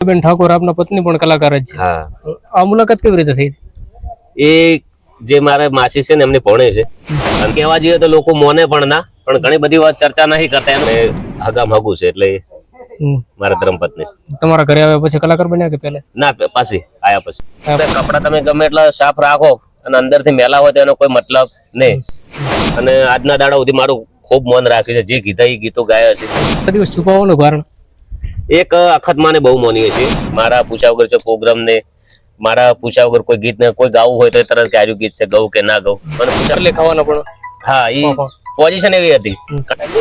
બેન ઠાકોર આપના પત્ની પણ કલાકાર જ છે. હા. આ મુલાકાત કેવી રીતે થઈ? એ જે મારા માસી છે ને એમને ભણે છે. અને કહેવા જઈએ તો લોકો મોને પણ ના પણ ઘણી બધી વાત ચર્ચા નહીં કરતા. એમને હગામ હગું છે એટલે મારા ધર્મપત્ની તમારા ઘરે આવ્યા પછી કલાકાર બન્યા કે પહેલા? ના પાછી આયા પછી. કપડા તમે ગમે એટલા સાફ રાખો અને અંદરથી મેલા હોય તો એનો કોઈ મતલબ નહીં. અને આજના દાડા સુધી મારું ખૂબ મન રાખ્યું છે. જે ગીતા એ ગીતો ગાયા છે. દિવસ છુપાવવાનું કારણ? એક અખત માને બહુ માનીએ છીએ. મારા પૂછ્યા વગર જો પ્રોગ્રામને મારા પૂછ્યા વગર કોઈ ગીત ને કોઈ ગાવું હોય તો તરત કે આજુ ગીત છે ગવું કે ના ગવું પણ પૂછ્યા એટલે ખાવાના પણ. હા એ પોઝિશન એવી હતી.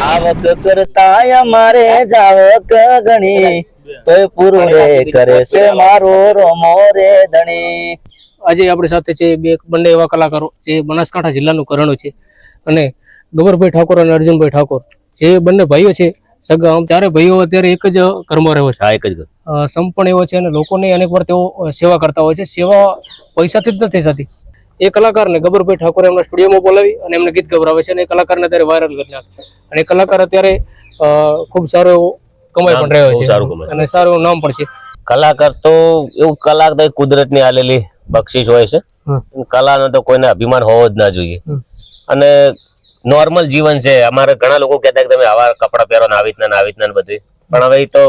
આવક કરતા અમારે જાવક ગણી તોય પૂરું રે કરે છે મારો રોમો રે ધણી. આજે આપણી સાથે છે બે બંને એવા કલાકારો જે બનાસકાંઠા જિલ્લાનું કરણું છે. અને ગબરભાઈ ઠાકોર અને અર્જુનભાઈ ઠાકોર જે બંને ભાઈઓ છે સગા આમ ચારે ભાઈઓ અત્યારે એક જ ઘરમાં રહે છે. હા એક જ ઘર. અ, એવો છે અને લોકોને અનેક વાર તેઓ સેવા કરતા હોય છે. સેવા પૈસાથી જ નથી થતી. એ કલાકારને ગબરભાઈ ઠાકોરે એમના સ્ટુડિયોમાં બોલાવી અને એમને ગીત ગભરાવે છે અને એ કલાકારને અત્યારે વાયરલ કરી નાખે અને એ કલાકાર અત્યારે ખૂબ સારો એવો કમાઈ પણ રહ્યો છે. અને સારું નામ પણ છે. કલાકાર તો એવું કલા તો કુદરતની આલેલી બક્ષિસ હોય છે. કલાનો તો કોઈને અભિમાન હોવો જ ના જોઈએ. અને નોર્મલ જીવન છે. અમારે ઘણા લોકો કહેતા કે તમે આવા કપડાં પહેરો ને આવી રીતના આવી રીતના બધું પણ હવે તો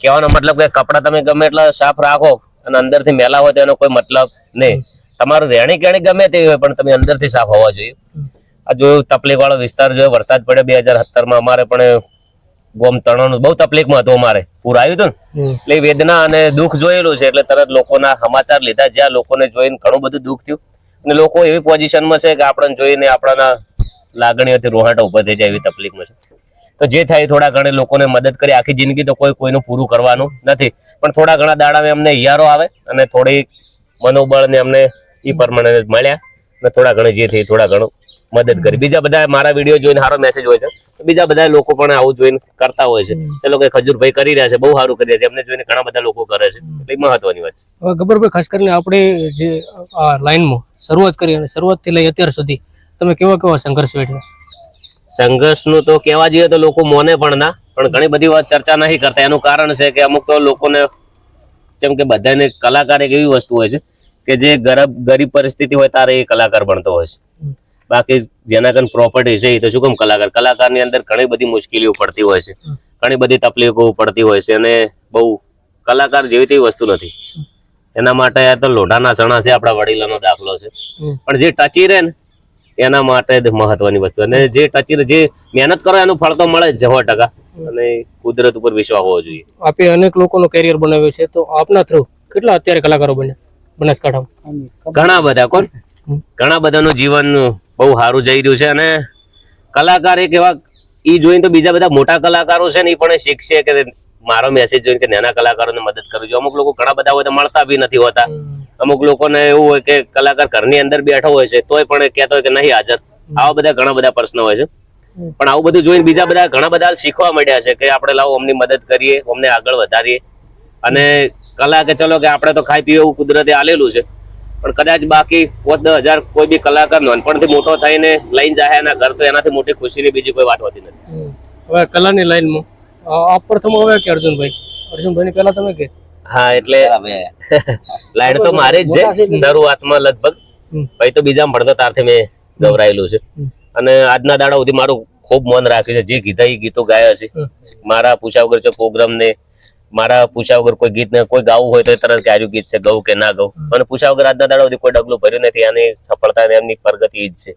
કહેવાનો મતલબ કે કપડા તમે ગમે એટલા સાફ રાખો અને અંદરથી મેલા હોય તો એનો કોઈ મતલબ નહીં. તમારું રહેણી કેણી ગમે તે હોય પણ તમે અંદરથી સાફ હોવા જોઈએ. આ જો તકલીફ વાળો વિસ્તાર જો વરસાદ પડ્યો બે હજાર સત્તરમાં અમારે પણ ગોમ તણાનું બહુ તકલીફમાં હતું અમારે. પૂર આવ્યું હતું ને. એટલે એ વેદના અને દુઃખ જોયેલું છે એટલે તરત લોકોના સમાચાર લીધા. જ્યાં લોકોને જોઈને ઘણું બધું દુઃખ થયું. અને લોકો એવી પોઝિશનમાં છે કે આપણને જોઈને આપણાના લાગણીઓથી રોહાટા ઊભા થઈ જાય એવી તકલીફમાં છે. તો જે થાય થોડા ઘણે લોકોને મદદ કરી. આખી જિંદગી તો કોઈ કોઈનું પૂરું કરવાનું નથી. પણ થોડા ઘણા દાડામાં અમને હિયારો આવે અને થોડી મનોબળ ને અમને એ પ્રમાણે મળ્યા અને થોડા ઘણે જે થઈ થોડા ઘણું મદદ કરી. બીજા બધા મારા વીડિયો જોઈને સારો મેસેજ હોય છે. બીજા બધા લોકો પણ આવું જોઈને કરતા હોય છે. ચલો કે ખજૂરભાઈ કરી રહ્યા છે બહુ સારું કરી રહ્યા છે. એમને જોઈને ઘણા બધા લોકો કરે છે. એટલે મહત્વની વાત છે. હવે ગબરભાઈ ખાસ કરીને આપણે જે લાઈનમાં શરૂઆત કરી અને શરૂઆતથી લઈ અત્યાર સુધી તમે કેવા કેવા સંઘર્ષ વેઠ્યા? સંઘર્ષનું તો કહેવા જઈએ તો લોકો મોને પણ ના પણ ઘણી બધી વાત ચર્ચા નહીં કરતા. એનું કારણ છે કે અમુક તો લોકોને જેમ કે બધાને કલાકાર એક એવી વસ્તુ હોય છે કે જે ગરીબ ગરીબ પરિસ્થિતિ હોય તારે એ કલાકાર બનતો હોય છે. બાકી જેના કન પ્રોપર્ટી છે એ તો શું કેમ કલાકાર? કલાકારની અંદર ઘણી બધી મુશ્કેલીઓ પડતી હોય છે. ઘણી બધી તકલીફો પડતી હોય છે અને બહુ કલાકાર જેવી તેવી વસ્તુ નથી. એના માટે આ તો લોઢાના ચણા છે આપણા વડીલોનો દાખલો છે. પણ જે ટચી રહે ને એના માટે જ મહત્વની વસ્તુ. અને જે ટચી જે મહેનત કરો એનું ફળ તો મળે જ સો ટકા. અને કુદરત ઉપર વિશ્વાસ હોવો જોઈએ. આપે અનેક લોકોનો કેરિયર બનાવ્યો છે તો આપના થ્રુ કેટલા અત્યારે કલાકારો બન્યા બનાસકાંઠામાં? ઘણા બધા કોણ. ઘણા બધાનું જીવન બહુ સારું જઈ રહ્યું છે અને કલાકાર એક એવા ઈ જોઈને તો બીજા બધા મોટા કલાકારો છે ને એ પણ એ શીખશે કે મારો મેસેજ જોઈને કે નાના કલાકારોને મદદ કરવી જોઈએ. અમુક લોકો ઘણા બધા હોય તો મળતા બી નથી હોતા. અમુક લોકોને એવું હોય કે કલાકાર ઘરની અંદર બેઠો હોય છે તોય પણ કહેતો હોય કે નહીં હાજર. આવા બધા ઘણા બધા પ્રશ્નો હોય છે. પણ આવું બધું જોઈને બીજા બધા ઘણા બધા શીખવા મળ્યા છે કે આપણે લાવો અમની મદદ કરીએ અમને આગળ વધારીએ. અને કલા કે ચલો કે આપણે તો ખાઈ પીએ એવું કુદરતે આલેલું છે. પણ કદાચ બાકી પોત દસ હજાર કોઈ બી કલાકાર નાનપણથી મોટો થઈને લઈને જાય એના ઘર તો એનાથી મોટી ખુશીની બીજી કોઈ વાત હોતી નથી. હવે કલાની લાઈનમાં આપ પ્રથમ હવે કે અર્જુનભાઈ? અર્જુનભાઈની પહેલા તમે કે? હા એટલે લાઈન તો મારી જ છે. શરૂઆતમાં લગભગ. પછી તો બીજા ભણતો તારથી મેં ગવરાયેલું છે. અને આજના દાડા સુધી મારું ખૂબ મન રાખ્યું છે. જે ગીતા એ ગીતો ગાયા છે. મારા પૂછ્યા વગર જો પ્રોગ્રામ ને મારા પૂછ્યા વગર કોઈ ગીત ને કોઈ ગાવું હોય તો તરત કે આજુ ગીત છે ગૌ કે ના ગૌ અને પૂછ્યા વગર આજના દાડા સુધી કોઈ ડગલું ભર્યું નથી. અને સફળતા ને એમની પ્રગતિ જ છે.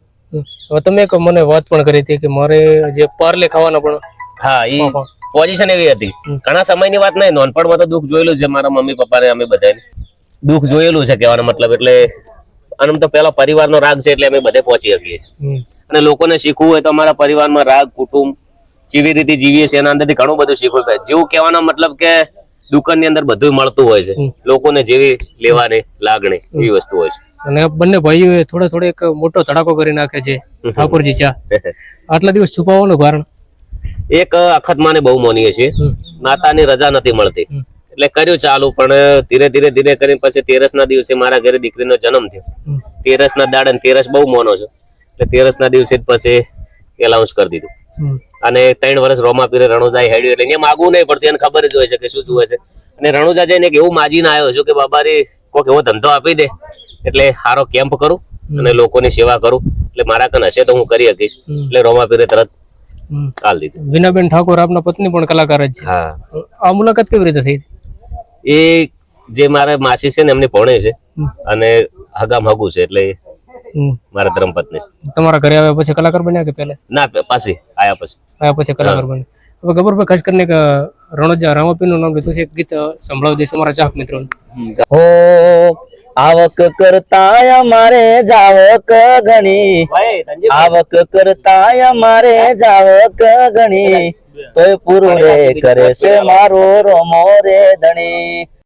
તમે મને વાત પણ કરી હતી કે મારે જે પર લેખાવાના પણ હા હા. પોઝિશન એવી હતી. ઘણા સમયની વાત નહીં નાનપણમાં તો દુઃખ જોયેલું છે મારા મમ્મી પપ્પાને અમે બધાને દુઃખ જોયેલું છે કહેવાનો મતલબ એટલે અને તો પેલો પરિવારનો રાગ છે એટલે અમે બધે પહોંચી શકીએ છીએ. અને લોકોને શીખવું હોય તો અમારા પરિવારમાં રાગ કુટુંબ જેવી રીતે જીવીએ છીએ એના અંદરથી ઘણું બધું શીખવું થાય. જેવું કહેવાનો મતલબ કે દુકાનની અંદર બધું મળતું હોય છે. લોકોને જેવી લેવાની લાગણી એવી વસ્તુ હોય છે. અને બંને ભાઈઓએ થોડે થોડે એક મોટો તડાકો કરી નાખે છે ઠાકોરજી ચા. આટલા દિવસ છુપાવવાનું કારણ એક અખતમાને બહુ માનીએ છીએ. માતાની રજા નથી મળતી. એટલે કર્યું ચાલુ પણ ધીરે ધીરે ધીરે કરીને પછી તેરસ ના દિવસે મારા ઘરે દીકરીનો જન્મ થયો. તેરસ ના દાડે તેરસ બહુ મોનો છે. એટલે તેરસ ના દિવસે જ પછી એલાઉન્સ કરી દીધું. અને ત્રણ વર્ષ રોમા પીરે રણોજા હેડ્યું એટલે અહીંયા માગવું નહીં પડતું એને ખબર જ હોય છે કે શું જુએ છે. અને રણોજા જઈને એવું માજીને આવ્યો છું કે બાબારી કોઈક એવો ધંધો આપી દે એટલે સારો કેમ્પ કરું અને લોકોની સેવા કરું. એટલે મારા કન હશે તો હું કરી શકીશ. એટલે રોમા પીરે તરત કાલ વિનાબેન ઠાકોર આપના પત્ની પણ કલાકાર જ છે. હા. આ મુલાકાત કેવી રીતે થઈ? એ જે મારા માસી છે ને એમને ભણે છે. અને હગામ હગું છે એટલે. મારા ધર્મપત્ની છે. તમારા ઘરે આવ્યા પછી કલાકાર બન્યા કે પહેલા? ના પાછી આયા પછી. આવ્યા પછી કલાકાર બન્યા. હવે ગબરભાઈ ખાસ કરીને એક રણોજા રામાપીનું નામ લીધું છે એક ગીત સંભળાવી દઈશ અમારા ચાહક મિત્રો હો આવક કરતા અમારે જાવક ઘણી આવક કરતા અમારે જાવક ઘણી તોય પૂરું રે કરે છે મારો રોમો રે ધણી.